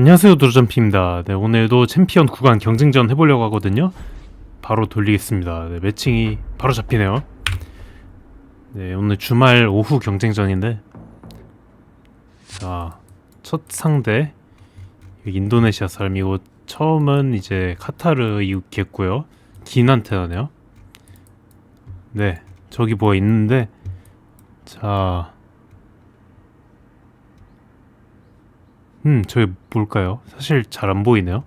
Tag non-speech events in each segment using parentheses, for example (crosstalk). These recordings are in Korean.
안녕하세요 도로점피입니다. 네 오늘도 챔피언 구간 경쟁전 해보려고 하거든요. 바로 돌리겠습니다. 네, 매칭이 바로 잡히네요. 네 오늘 주말 오후 경쟁전인데 자첫 상대 인도네시아 사람이고 처음은 이제 카타르 이웃겠고요. 기난테나네요. 네 저기 뭐가 있는데 자 음, 저게 뭘까요? 사실 잘 안 보이네요.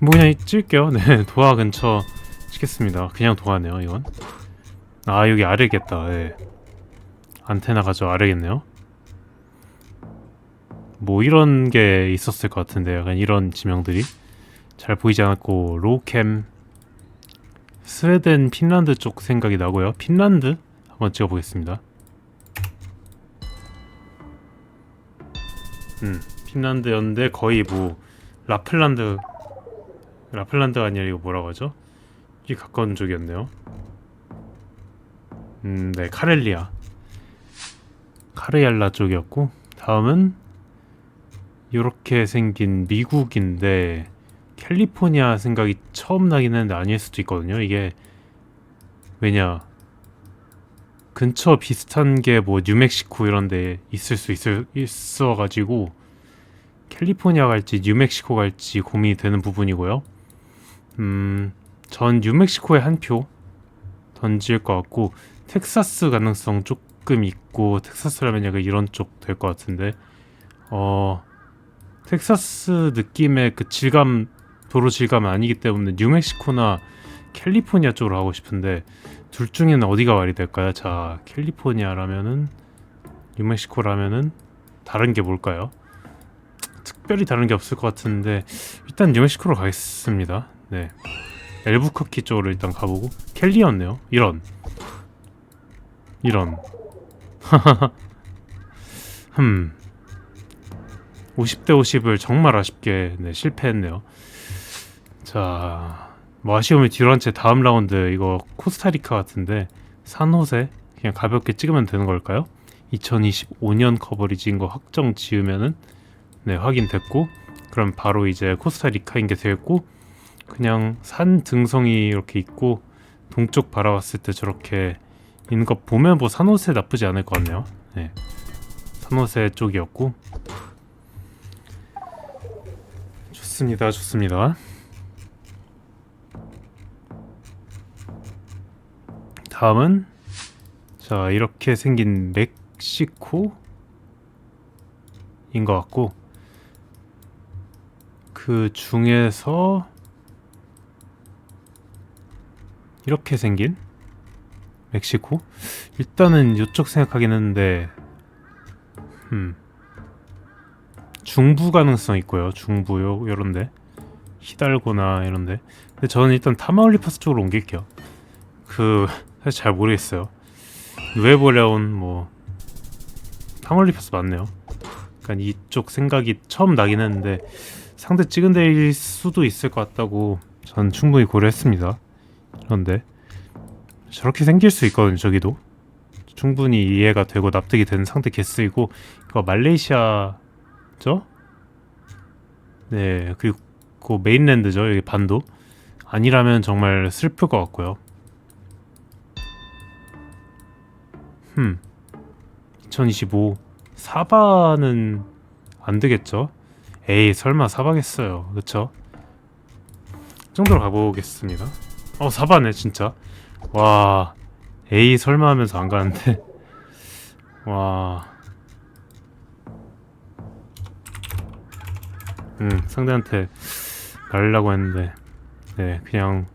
뭐 그냥 찍을게요. 네, (laughs) 도화 근처 찍겠습니다. 그냥 도화네요, 이건. 아, 여기 아래겠다. 예. 안테나가 저 아래겠네요. 뭐 이런 게 있었을 것 같은데 약간 이런 지명들이 잘 보이지 않았고 로캠 스웨덴 핀란드 쪽 생각이 나고요. 핀란드 한번 찍어보겠습니다. 음, 핀란드였는데 거의 뭐 라플란드 라플란드가 아니라 이거 뭐라고 하죠? 이 가까운 쪽이었네요. 음, 네, 카렐리아. 카레얄라 쪽이었고 다음은 이렇게 생긴 미국인데 캘리포니아 생각이 처음 나긴 했는데 아닐 수도 있거든요. 이게 왜냐 근처 비슷한 게 뭐 뉴멕시코 이런 데 있을 수 있을, 있어 가지고 캘리포니아 갈지 뉴멕시코 갈지 고민이 되는 부분이고요. 음, 전 뉴멕시코에 한 표 던질 것 같고 텍사스 가능성 조금 있고 텍사스라면 약간 이런 쪽 될 것 같은데 어 텍사스 느낌의 그 질감 도로 질감은 아니기 때문에 뉴멕시코나 캘리포니아 쪽으로 가고 싶은데 둘 중에는 어디가 말이 될까요? 자, 캘리포니아라면은 뉴멕시코라면은 다른 게 뭘까요? 특별히 다른 게 없을 것 같은데 일단 뉴멕시코로 가겠습니다. 네. 엘부커키 쪽으로 일단 가보고 캘리였네요. 이런 이런 흠 50대 50을 정말 아쉽게 네, 실패했네요. 자, 뭐 아쉬우면 뒤로 한 채 다음 라운드 이거 코스타리카 같은데 산호세 그냥 가볍게 찍으면 되는 걸까요? 2025년 커버리지인 거 확정 지으면은 네 확인됐고 그럼 바로 이제 코스타리카인 게 되겠고 그냥 산 등성이 이렇게 있고 동쪽 바라봤을 때 저렇게 있는 거 보면 뭐 산호세 나쁘지 않을 것 같네요. 네. 산호세 쪽이었고 좋습니다, 좋습니다. 다음은 자 이렇게 생긴 멕시코인 것 같고 그 중에서 이렇게 생긴 멕시코? 일단은 이쪽 생각하긴 했는데 음 중부 가능성 있고요. 중부 요 요런데. 히달고나 이런데. 근데 저는 일단 타마울리파스 쪽으로 옮길게요. 그 사실 잘 모르겠어요. 누에보레온 뭐 타멀리파스 맞네요. 그러니까 이쪽 생각이 처음 나긴 했는데 상대 찍은 데일 수도 있을 것 같다고 전 충분히 고려했습니다. 그런데 저렇게 생길 수 있거든요. 저기도 충분히 이해가 되고 납득이 되는 상대 개스이고 이거 말레이시아죠? 네 그리고 그 메인랜드죠. 여기 반도 아니라면 정말 슬플 것 같고요. 흠. 2025 사바는 안 되겠죠? 에이 설마 사바겠어요. 그쵸? 이 정도로 가보겠습니다. 어 사바네 진짜. 와 에이 설마 하면서 안 가는데. (laughs) 와. 음 상대한테 가려고 했는데 네 그냥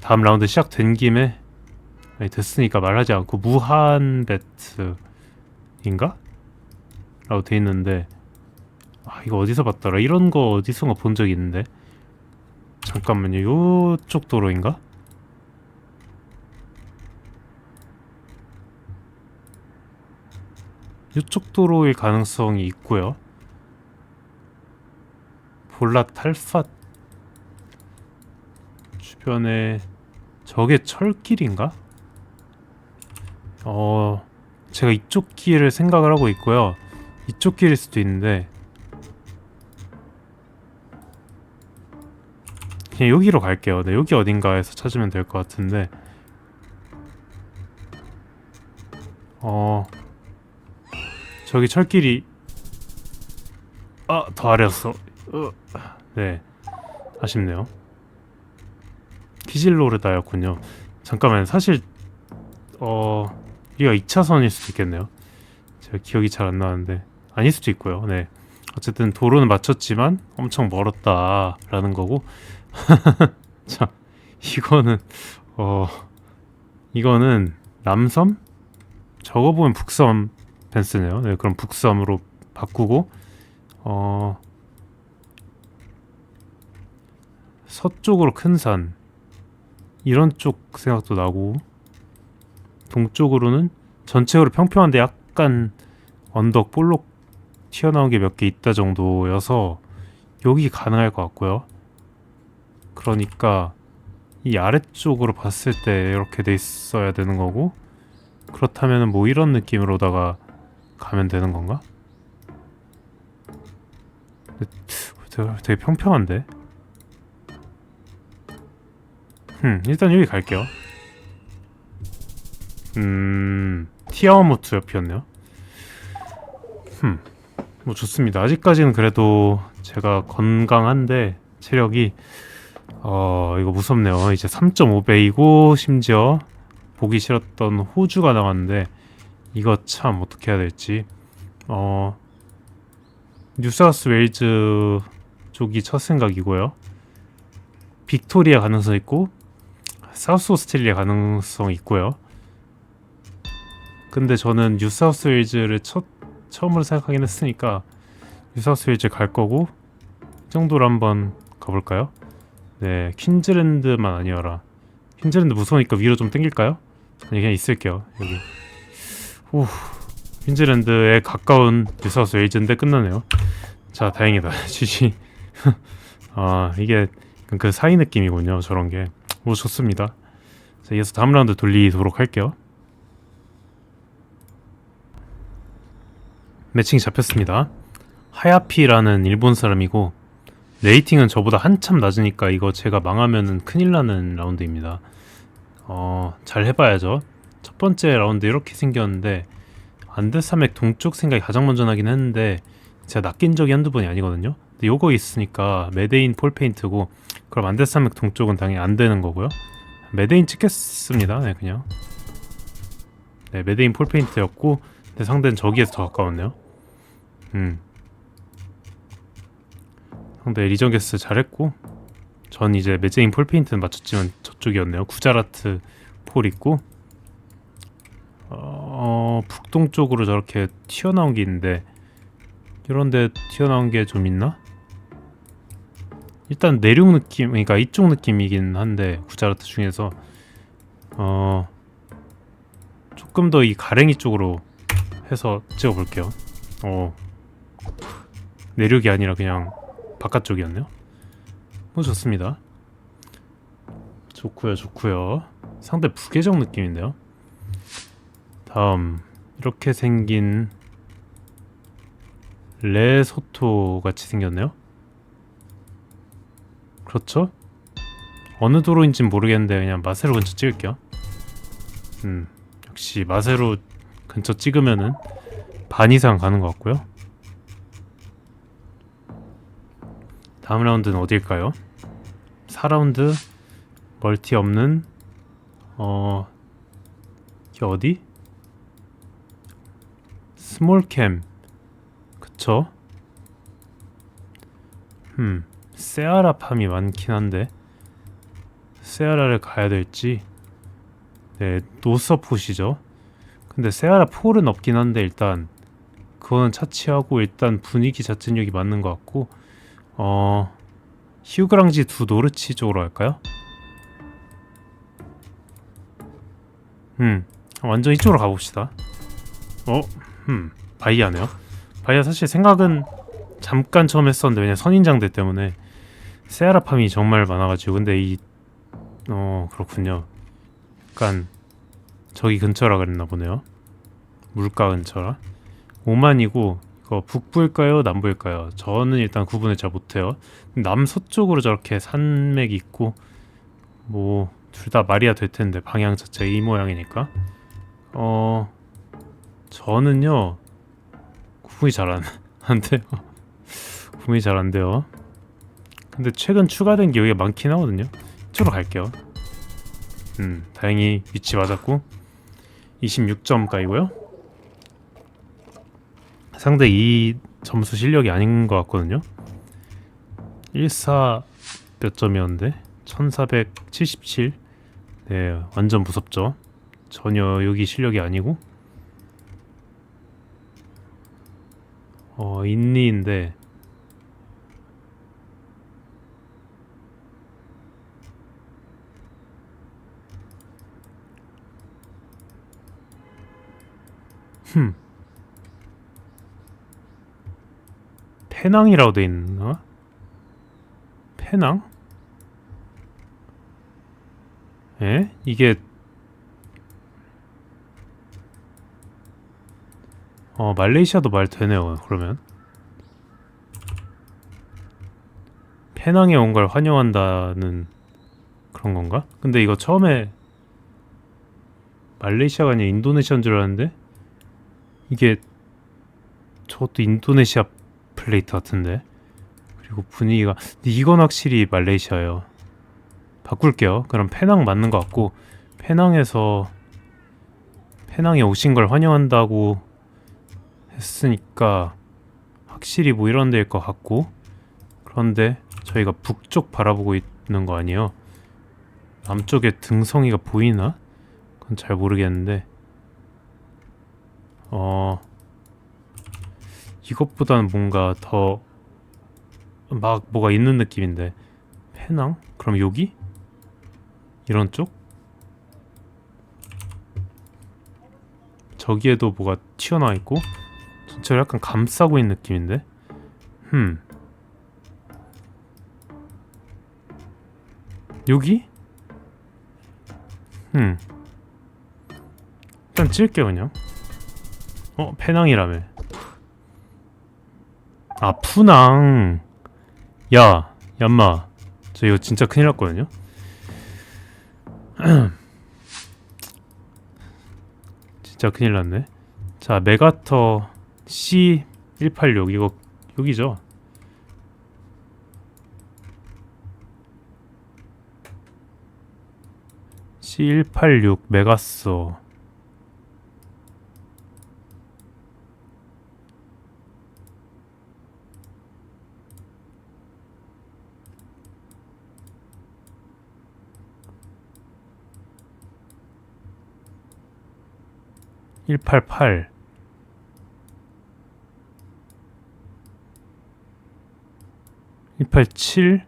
다음 라운드 시작된 김에 아니, 됐으니까 말하지 않고 무한 배트인가? 라고 돼 있는데 아 이거 어디서 봤더라 이런 거 어디선가 본 적 있는데 잠깐만요 요쪽 도로인가? 요쪽 도로일 가능성이 있고요 볼랏 탈팟 주변에 저게 철길인가? 어, 제가 이쪽 길을 생각을 하고 있고요. 이쪽 길일 수도 있는데 그냥 여기로 갈게요. 네, 여기 어딘가에서 찾으면 될 것 같은데 어 저기 철길이 아 더 아래였어. 으, 네 아쉽네요. 키질로르다였군요. 잠깐만 사실 어 여기가 2차선일 수도 있겠네요. 제가 기억이 잘 안 나는데 아닐 수도 있고요. 네. 어쨌든 도로는 맞췄지만 엄청 멀었다라는 거고. (laughs) 자, 이거는 어 이거는 남섬? 저거 보면 북섬 펜스네요. 네, 그럼 북섬으로 바꾸고 어 서쪽으로 큰 산 이런 쪽 생각도 나고 동쪽으로는 전체적으로 평평한데 약간 언덕 볼록 튀어나온 게 몇 개 있다 정도여서 여기 가능할 것 같고요. 그러니까 이 아래쪽으로 봤을 때 이렇게 돼 있어야 되는 거고 그렇다면 뭐 이런 느낌으로다가 가면 되는 건가? 되게, 되게 평평한데? 음, 일단 여기 갈게요. 음, 티아워모트 옆이었네요. 흠, 뭐 좋습니다. 아직까지는 그래도 제가 건강한데 체력이 어 이거 무섭네요. 이제 3.5배이고 심지어 보기 싫었던 호주가 나왔는데 이거 참 어떻게 해야 될지 어 뉴사우스 웨일즈 쪽이 첫 생각이고요. 빅토리아 가능성 있고 사우스 오스트레일리아 가능성 있고요. 근데 저는 뉴사우스 웨일즈를 첫 처음으로 생각하긴 했으니까 뉴사우스 웨일즈 갈 거고 이 정도로 한번 가볼까요? 네, 퀸즈랜드만 아니어라. 퀸즈랜드 무서우니까 위로 좀 땡길까요? 아니 그냥 있을게요 여기. 오, 퀸즈랜드에 가까운 뉴사우스 웨일즈인데 끝나네요. 자, 다행이다. (laughs) GG. 아 이게 그 사이 느낌이군요. 저런 게. 뭐 좋습니다. 자, 이어서 다음 라운드 돌리도록 할게요. 매칭이 잡혔습니다. 하야피라는 일본 사람이고 레이팅은 저보다 한참 낮으니까 이거 제가 망하면은 큰일 나는 라운드입니다. 어, 잘 해봐야죠. 첫 번째 라운드 이렇게 생겼는데 안데사맥 동쪽 생각이 가장 먼저 나긴 했는데 제가 낚인 적이 한두 번이 아니거든요. 근데 요거 있으니까 메데인 폴페인트고 그럼 안데사맥 동쪽은 당연히 안 되는 거고요. 메데인 찍겠습니다. 네, 그냥. 네, 메데인 폴페인트였고 근데 상대는 저기에서 더 가까웠네요. 음. 상대 리전 게스 잘했고 전 이제 메제인 폴페인트는 맞췄지만 저쪽이었네요. 구자라트 폴 있고 어, 북동쪽으로 저렇게 튀어나온 게 있는데 이런데 튀어나온 게 좀 있나? 일단 내륙 느낌, 그러니까 이쪽 느낌이긴 한데 구자라트 중에서 어 조금 더 이 가랭이 쪽으로 해서 찍어볼게요. 어 내륙이 아니라 그냥 바깥쪽이었네요. 뭐 좋습니다. 좋고요, 좋고요. 상대 부계적 느낌인데요. 다음 이렇게 생긴 레소토 같이 생겼네요. 그렇죠? 어느 도로인진 모르겠는데 그냥 마세로 근처 찍을게요. 음, 역시 마세로 근처 찍으면은 반 이상 가는 것 같고요. 다음 라운드는 어딜까요? 4라운드 멀티 없는 어 이게 어디? 스몰캠 그쵸? 음 세아라 팜이 많긴 한데 세아라를 가야 될지 네 노서폿이죠 근데 세아라 폴은 없긴 한데 일단 그거는 차치하고 일단 분위기 여기 맞는 것 같고 어 히우그랑지 두 노르치 쪽으로 할까요? 음 완전 이쪽으로 가봅시다 어? 음 바이아네요 바이아 사실 생각은 잠깐 처음 했었는데 왜냐 선인장대 때문에 세아라팜이 정말 많아가지고 근데 이 어 그렇군요 약간 저기 근처라 그랬나 보네요 물가 근처라 5만이고 이거 북부일까요? 남부일까요? 저는 일단 구분을 잘 못해요. 남서쪽으로 저렇게 산맥이 있고 뭐 둘 다 말이야 될 텐데 방향 자체 이 모양이니까 어 저는요 구분이 잘 안 (laughs) 안 돼요. 구분이 잘 안 돼요. 근데 최근 추가된 게 여기가 많긴 하거든요. 이쪽으로 갈게요. 음 다행히 위치 맞았고 26점까지고요. 상대 이 점수 실력이 아닌 것 같거든요. 14 몇 점이었는데 1477. 네, 완전 무섭죠. 전혀 여기 실력이 아니고. 어, 인리인데 흠. 페낭이라고 돼 있나? 페낭? 에? 이게 어 말레이시아도 말 되네요 그러면 페낭에 온 걸 환영한다는 그런 건가? 근데 이거 처음에 말레이시아가 아니라 인도네시아인 줄 알았는데 이게 저것도 인도네시아 플레이트 같은데. 그리고 분위기가 이건 확실히 말레이시아예요. 바꿀게요. 그럼 페낭 맞는 것 같고 페낭에서 페낭에 오신 걸 환영한다고 했으니까 확실히 뭐 이런 데일 것 같고 그런데 저희가 북쪽 바라보고 있는 거 아니에요? 남쪽에 등성이가 보이나? 그건 잘 모르겠는데. 어 이것보다는 뭔가 더 막 뭐가 있는 느낌인데 페낭? 그럼 여기? 이런 쪽? 저기에도 뭐가 튀어나와 있고 전체를 약간 감싸고 있는 느낌인데 흠 여기? 흠 일단 찔게요 그냥 어 페낭이라며 아 푸낭. 야 얌마. 저 이거 진짜 큰일 났거든요? (clears throat) 진짜 큰일 났네. 자 메가터 C186 이거 여기죠? C186 메가서 (188) (187)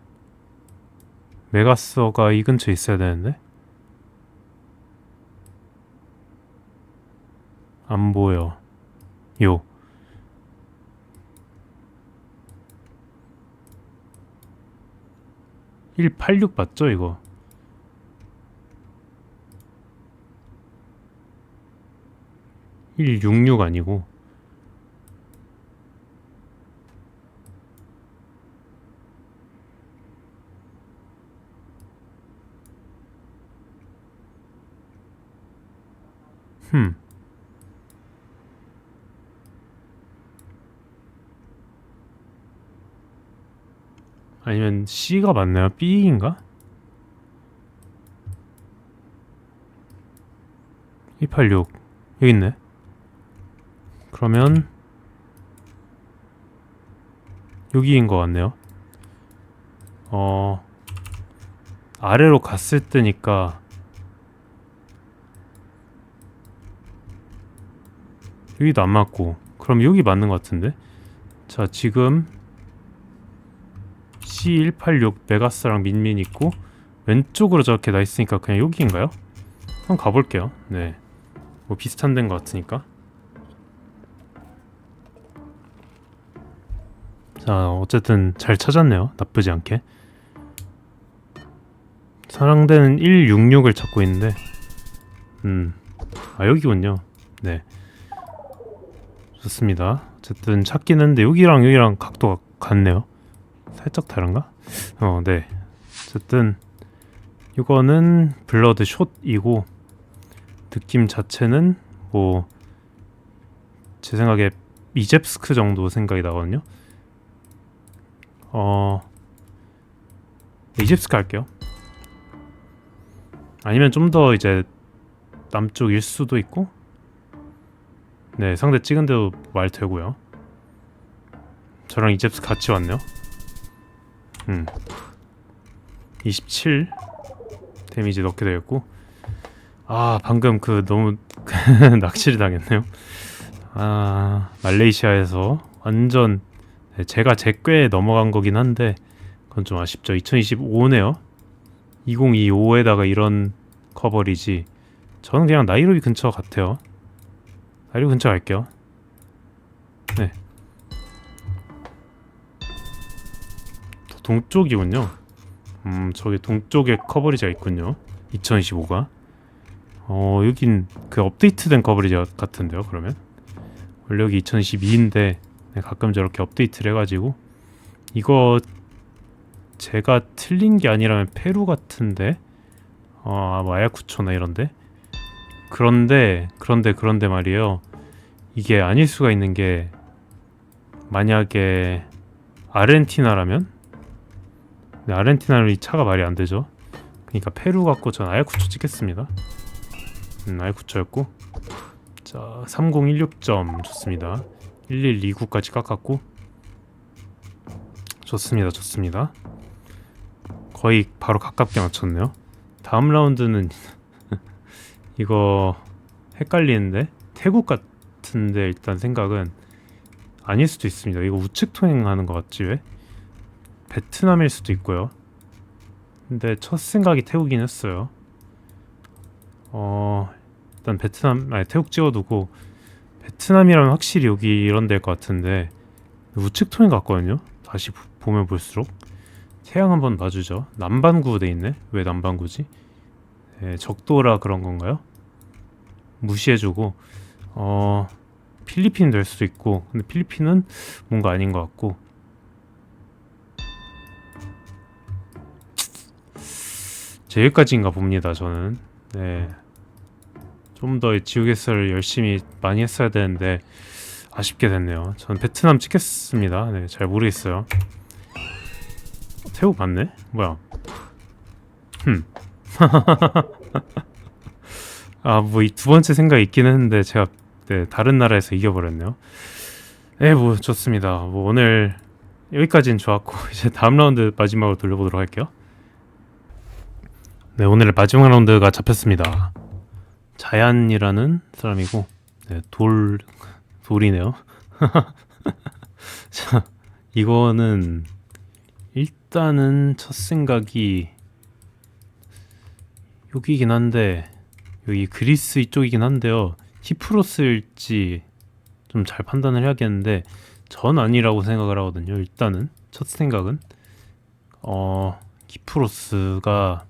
메가서가 이 근처에 있어야 되는데? 안 보여. 요. (186) 맞죠 이거 (166) 아니고 흠 아니면 C가 맞나요? B인가? 286 여기 있네 그러면 여기인 것 같네요 어 아래로 갔을 때니까 여기도 안 맞고 그럼 여기 맞는 것 같은데 자 지금 C186 메가스랑 민민 있고 왼쪽으로 저렇게 나 있으니까 그냥 여기인가요? 한번 가볼게요. 네, 뭐 비슷한 데인 것 같으니까. 자, 어쨌든 잘 찾았네요. 나쁘지 않게. 상대는 166을 찾고 있는데, 음, 아 여기군요. 네, 좋습니다. 어쨌든 찾긴 했는데 여기랑 여기랑 각도가 같네요. 살짝 다른가? 어, 네. 어쨌든 이거는 블러드 숏이고 느낌 자체는 뭐 제 생각에 이잽스크 정도 생각이 나거든요. 어 이집스크 할게요. 아니면 좀 더 이제 남쪽일 수도 있고 네 상대 찍은 대로 말 되고요. 저랑 이집스 같이 왔네요. 음. 27 데미지 넣게 되었고 아 방금 그 너무 (laughs) 낚시를 당했네요. 아 말레이시아에서 완전 네, 제가 제 꽤 넘어간 거긴 한데 그건 좀 아쉽죠. 2025네요. 2025에다가 이런 커버리지. 저는 그냥 나이로비 근처 같아요. 나이로비 근처 갈게요. 네. 더 동쪽이군요. 음, 저기 동쪽에 커버리지가 있군요. 2025가. 어, 여긴 그 업데이트된 커버리지 같은데요, 그러면? 원래 여기 2022인데 네, 가끔 저렇게 업데이트를 해가지고. 이거 제가 틀린 게 아니라면 페루 같은데? 어뭐 아야쿠초나 이런데? 그런데 그런데 그런데 말이에요. 이게 아닐 수가 있는 게 만약에 아르헨티나라면? 네, 아르헨티나는 이 차가 말이 안 되죠. 그러니까 페루 갖고 전 아야쿠초 찍겠습니다. 음, 아야쿠초였고. 자 3016점 좋습니다 1129까지 깎았고? 좋습니다 좋습니다. 거의 바로 가깝게 맞췄네요. 다음 라운드는 (laughs) 이거 헷갈리는데? 태국 같은데 일단 생각은 아닐 수도 있습니다. 이거 우측 통행하는 것 같지 왜? 베트남일 수도 있고요. 근데 첫 생각이 태국이긴 했어요. 어 일단 베트남 아니 태국 찍어두고 베트남이라면 확실히 여기 이런 데일 것 같은데 우측 통행 같거든요. 다시 보- 보면 볼수록 태양 한번 봐주죠. 남반구 돼 있네. 왜 남반구지? 네, 적도라 그런 건가요? 무시해주고 어 필리핀 될 수도 있고 근데 필리핀은 뭔가 아닌 것 같고 제 여기까지인가 봅니다. 저는 네. 좀 더 지우개설을 열심히 많이 했어야 되는데 아쉽게 됐네요. 전 베트남 찍겠습니다. 네, 잘 모르겠어요. 어, 태국 맞네? 뭐야? 흠. (laughs) 아, 뭐 이 두 번째 생각 있긴 했는데 제가 네, 다른 나라에서 이겨버렸네요. 네, 뭐 좋습니다. 뭐 오늘 여기까지는 좋았고 (laughs) 이제 다음 라운드 마지막으로 돌려보도록 할게요. 네, 오늘 마지막 라운드가 잡혔습니다. 자얀이라는 사람이고 네, 돌 돌이네요. (laughs) 자, 이거는 일단은 첫 생각이 여기긴 한데 여기 그리스 이쪽이긴 한데요. 히프로스일지 좀 잘 판단을 해야겠는데 전 아니라고 생각을 하거든요. 일단은 첫 생각은 어 키프로스가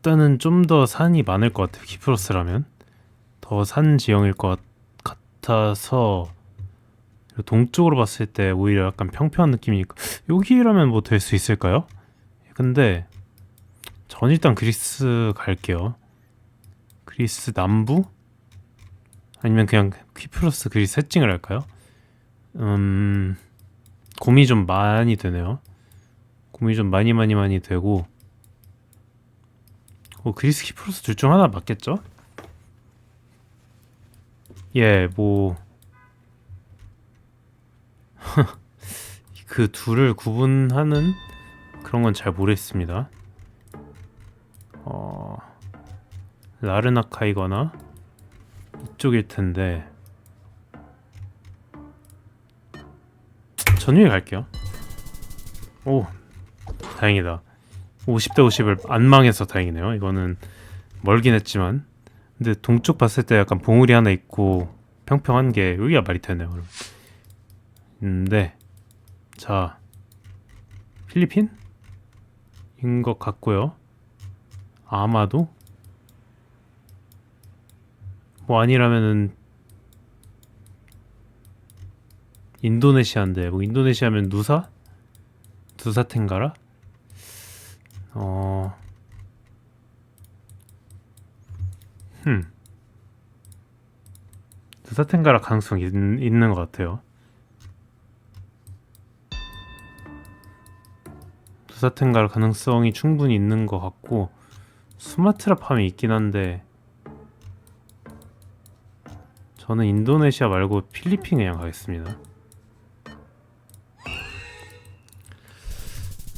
일단은 좀 더 산이 많을 것 같아요. 키프로스라면 더 산 지형일 것 같아서 동쪽으로 봤을 때 오히려 약간 평평한 느낌이니까 여기라면 뭐 될 수 있을까요? 근데 전 일단 그리스 갈게요. 그리스 남부? 아니면 그냥 키프로스 그리스 세팅을 할까요? 음 고민이 좀 많이 되네요. 고민이 좀 많이 많이 많이 되고 뭐 그리스 키프로스 둘 중 하나 맞겠죠? 예, 뭐 (laughs) 그 둘을 구분하는 그런 건 잘 모르겠습니다. 어 라르나카이거나 이쪽일 텐데 전유에 갈게요. 오 다행이다. 50대 50을 안 망해서 다행이네요. 이거는 멀긴 했지만. 근데 동쪽 봤을 때 약간 봉우리 하나 있고 평평한 게 여기가 말이 되네요. 그럼. 음, 네. 자. 필리핀? 인 것 같고요. 아마도? 뭐 아니라면은 인도네시아인데 뭐 인도네시아면 누사? 두사텐가라? 어. 흠. 텐가라 가능성이 있, 있는 것 같아요. 텐가라 가능성이 충분히 있는 것 같고 수마트라 팜이 있긴 한데 저는 인도네시아 말고 필리핀 그냥 가겠습니다.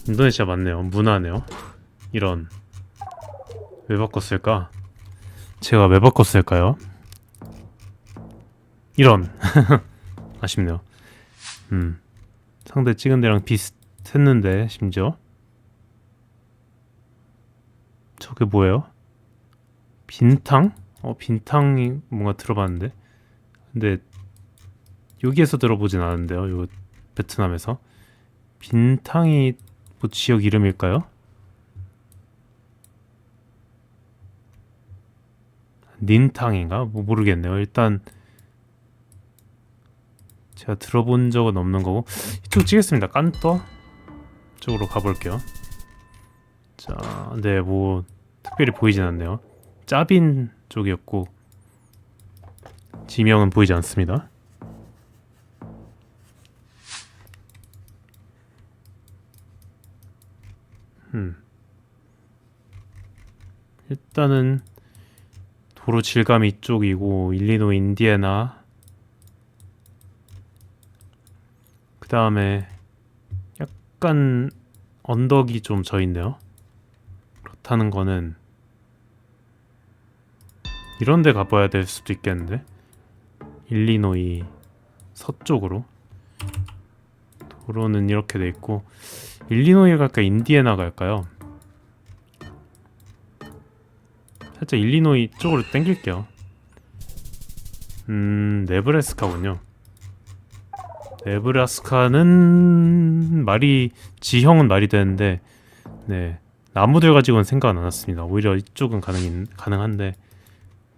인도네시아 맞네요. 문화네요. 이런 왜 바꿨을까? 제가 왜 바꿨을까요? 이런 (laughs) 아쉽네요. 음 상대 찍은 데랑 비슷했는데 심지어 저게 뭐예요? 빈탕? 어 빈탕이 뭔가 들어봤는데 근데 여기에서 들어보진 않았는데요. 요 베트남에서 빈탕이 뭐 지역 이름일까요? 닌탕인가? 뭐 모르겠네요. 일단 제가 들어본 적은 없는 거고 이쪽 찍겠습니다. 깐떠 쪽으로 가볼게요. 자, 네, 뭐 특별히 보이진 않네요. 짜빈 쪽이었고 지명은 보이지 않습니다. 음. 일단은 도로 질감 이쪽이고 일리노 인디애나 그 다음에 약간 언덕이 좀 져 있네요. 그렇다는 거는 이런 데 가봐야 될 수도 있겠는데 일리노이 서쪽으로 도로는 이렇게 돼 있고 일리노이 갈까 인디애나 갈까요? 살짝 일리노이 쪽으로 땡길게요. 음, 네브래스카군요. 네브라스카는 말이 지형은 말이 되는데 네 나무들 가지고는 생각은 안 했습니다. 오히려 이쪽은 가능 가능한데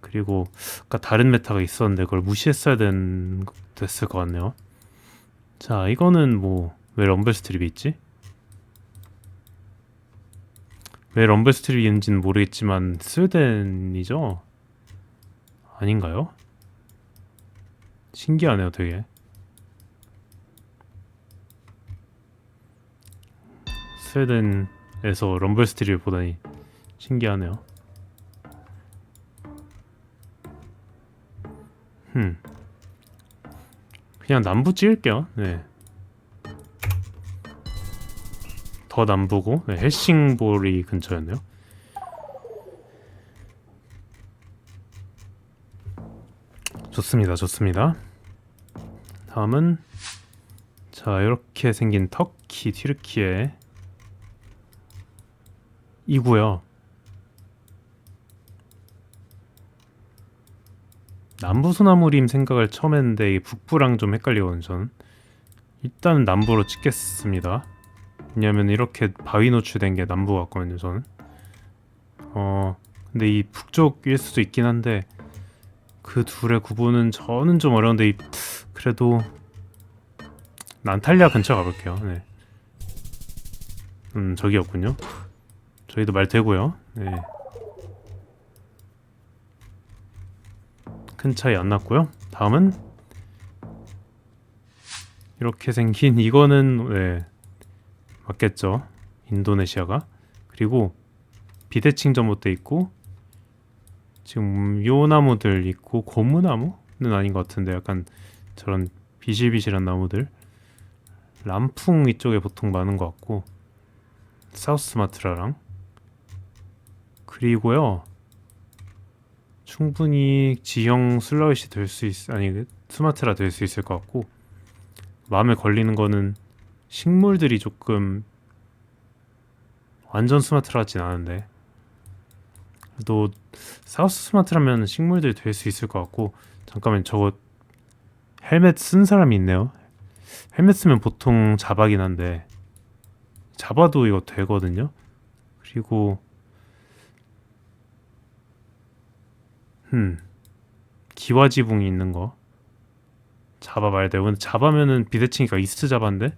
그리고 아까 다른 메타가 있었는데 그걸 무시했어야 된 됐을 것 같네요. 자 이거는 뭐 왜 럼블 스트립이 있지? 왜 럼블 스트립인지는 모르겠지만 스웨덴이죠? 아닌가요? 신기하네요 되게 스웨덴에서 럼블 스트립을 보다니 신기하네요 흠 그냥 남부 찍을게요 네. 더 남부고 네, 헬싱보리 근처였네요. 좋습니다, 좋습니다. 다음은 자 이렇게 생긴 터키 튀르키예 이고요. 남부 소나무림 생각을 처음 했는데 이 북부랑 좀 헷갈리거든요. 전 일단 남부로 찍겠습니다. 왜냐면 이렇게 바위 노출된 게 남부 같거든요 저는 어 근데 이 북쪽일 수도 있긴 한데 그 둘의 구분은 저는 좀 어려운데 이, 그래도 난탈리아 근처 가볼게요 네. 음 저기였군요 저희도 말 되고요 네. 큰 차이 안 났고요 다음은 이렇게 생긴 이거는 네. 맞겠죠. 인도네시아가. 그리고 비대칭 전봇대 있고 지금 요 나무들 있고 고무나무는 아닌 것 같은데 약간 저런 비실비실한 나무들 람풍 이쪽에 보통 많은 것 같고 사우스마트라랑 그리고요 충분히 지형 슬라윗이 될 수 있, 아니 스마트라 될 수 있을 것 같고 마음에 걸리는 거는 식물들이 조금 완전 스마트하진 않은데. 또 사우스 스마트라면 식물들이 될 수 있을 것 같고 잠깐만 저거 헬멧 쓴 사람이 있네요. 헬멧 쓰면 보통 잡아긴 한데. 잡아도 이거 되거든요. 그리고 음 기와지붕이 있는 거. 잡아봐야 돼요. 근데 잡아면은 비대칭이가 이스트 자바인데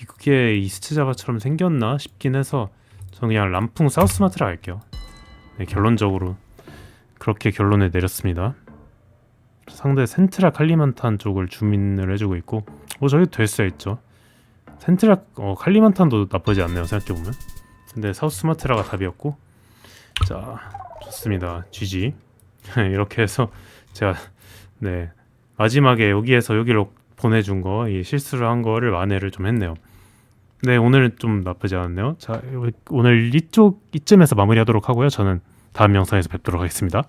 이게 이스트 자바처럼 생겼나 싶긴 해서 저는 그냥 람풍 사우스마트라 할게요. 네, 결론적으로 그렇게 결론을 내렸습니다. 상대 센트라 칼리만탄 쪽을 주민을 해주고 있고 어 저기 될 수 있죠. 센트라 어, 칼리만탄도 나쁘지 않네요 생각해보면 근데 사우스마트라가 답이었고 자 좋습니다 GG (laughs) 이렇게 해서 제가 네 마지막에 여기에서 여기로 보내준 거, 이 실수를 한 거를 만회를 좀 했네요. 네, 오늘은 좀 나쁘지 않았네요. 자, 오늘 이쪽 이쯤에서 마무리하도록 하고요. 저는 다음 영상에서 뵙도록 하겠습니다.